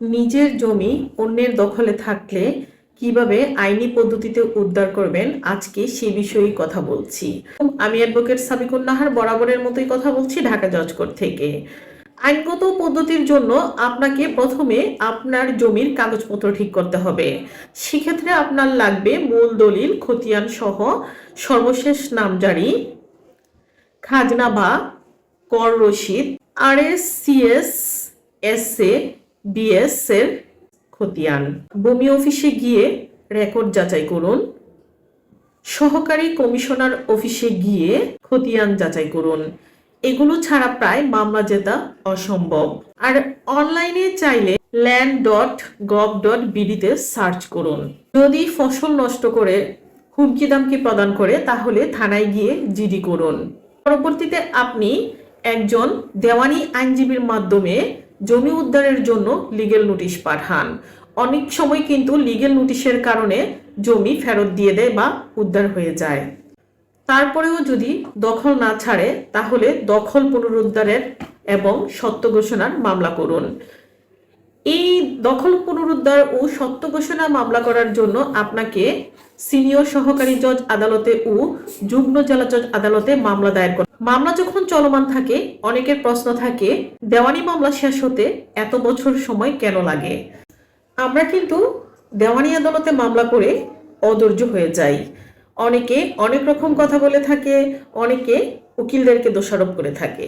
নিজের জমি অন্যের দখলে থাকলে কীভাবে আইনি পদ্ধতিতে উদ্ধার করবেন? আজকে সে বিষয়েই কথা বলছি। আমি অ্যাডভোকেট সাবিকুন নাহার বরাবরের মতোই কথা বলছি ঢাকা জজ কোর্ট থেকে। আইনগত পদ্ধতির জন্য আপনাকে প্রথমে আপনার জমির কাগজপত্র ঠিক করতে হবে। সেক্ষেত্রে আপনার লাগবে মূল দলিল, খতিয়ান সহ সর্বশেষ নামজারি খাজনা বা কর রসিদ R S CS S A BS এর খতিয়ান। ভূমি অফিসে গিয়ে রেকর্ড যাচাই করুন। সহকারী কমিশনার অফিসে গিয়ে খতিয়ান যাচাই করুন। এগুলো ছাড়া প্রায় মামলা জেতা অসম্ভব। আর অনলাইনে চাইলে ল্যান্ড ডট গভ ডট বিডিতে সার্চ করুন। যদি ফসল নষ্ট করে, হুমকি দামকি প্রদান করে, তাহলে থানায় গিয়ে জিডি করুন। পরবর্তীতে আপনি একজন দেওয়ানি আইনজীবীর মাধ্যমে জমি উদ্ধারের জন্য লিগেল নোটিশ পাঠান। অনেক সময় কিন্তু লিগেল নোটিশের কারণে জমি ফেরত দিয়ে দেয় বা উদ্ধার হয়ে যায়। তারপরেও যদি দখল না ছাড়ে, তাহলে দখল পুনরুদ্ধারের এবং সত্য ঘোষণার মামলা করুন। এই দখল পুনরুদ্ধার ও সত্য ঘোষণা মামলা করার জন্য আপনাকে সিনিয়র সহকারী জজ আদালতে ও যুগ্ম জেলা জজ আদালতে মামলা দায়ের করতে মামলা যখন চলমান থাকে, অনেকের প্রশ্ন থাকে, দেওয়ানি মামলা শেষ হতে এত বছর সময় কেন লাগে? আমরা কিন্তু দেওয়ানি আদালতে মামলা করে অধৈর্য হয়ে যাই। অনেকে অনেক রকম কথা বলে থাকে, অনেকে উকিলদেরকে দোষারোপ করে থাকে।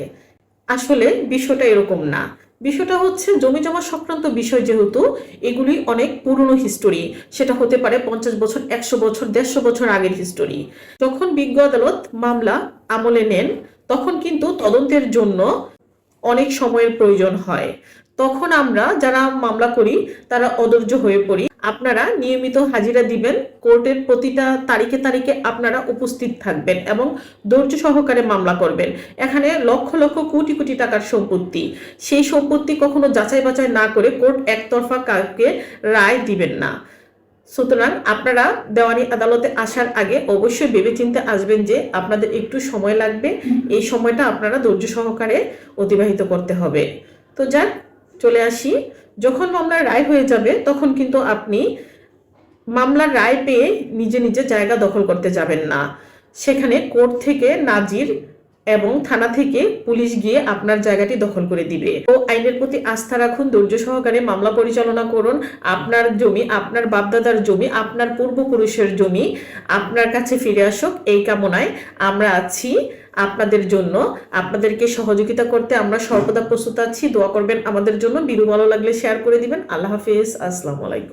আসলে বিষয়টা এরকম না। বিষয়টা হচ্ছে জমি জমা সংক্রান্ত বিষয় যেহেতু, এগুলি অনেক পুরনো হিস্টোরি সেটা হতে পারে পঞ্চাশ বছর, একশো বছর, দেড়শো বছর আগের হিস্টোরি যখন বিজ্ঞ আদালত মামলা আমলে নেন, তখন কিন্তু তদন্তের জন্য অনেক সময়ের প্রয়োজন হয়। তখন আমরা যারা মামলা করি, তারা অধৈর্য হয়ে পড়ি। আপনারা নিয়মিত হাজিরা দিবেন। কোর্টের প্রতিটা তারিখে তারিখে আপনারা উপস্থিত থাকবেন এবং ধৈর্য সহকারে মামলা করবেন। এখানে লক্ষ লক্ষ কোটি কোটি টাকার সম্পত্তি। সেই সম্পত্তি কখনো যাচাই বাছাই না করে কোর্ট একতরফা কাউকে রায় দিবেন না। সুতরাং আপনারা দেওয়ানি আদালতে আসার আগে অবশ্যই ভেবেচিন্তে আসবেন যে আপনাদের একটু সময় লাগবে। এই সময়টা আপনারা ধৈর্য সহকারে অতিবাহিত করতে হবে। তো যাক, চলে আসি। যখন মামলার রায় হয়ে যাবে, তখন কিন্তু আপনি মামলার রায় পেয়ে নিজে নিজে জায়গা দখল করতে যাবেন না। সেখানে কোর্ট থেকে নাজির এবং থানা থেকে পুলিশ গিয়ে আপনার জায়গাটি দখল করে দিবে। তো আইনের প্রতি আস্থা রাখুন, ধৈর্য সহকারে মামলা পরিচালনা করুন। আপনার জমি, আপনার বাপদাদার জমি, আপনার পূর্বপুরুষের জমি, আপনার কাছে ফিরে আসুক। এই কামনায় আমরা আছি আপনাদের জন্য। আপনাদেরকে সহযোগিতা করতে আমরা সর্বদা প্রস্তুত আছি। দোয়া করবেন আমাদের জন্য। বিরু ভালো লাগলে শেয়ার করে দিবেন। আল্লাহ হাফিজ। আসসালামু আলাইকুম।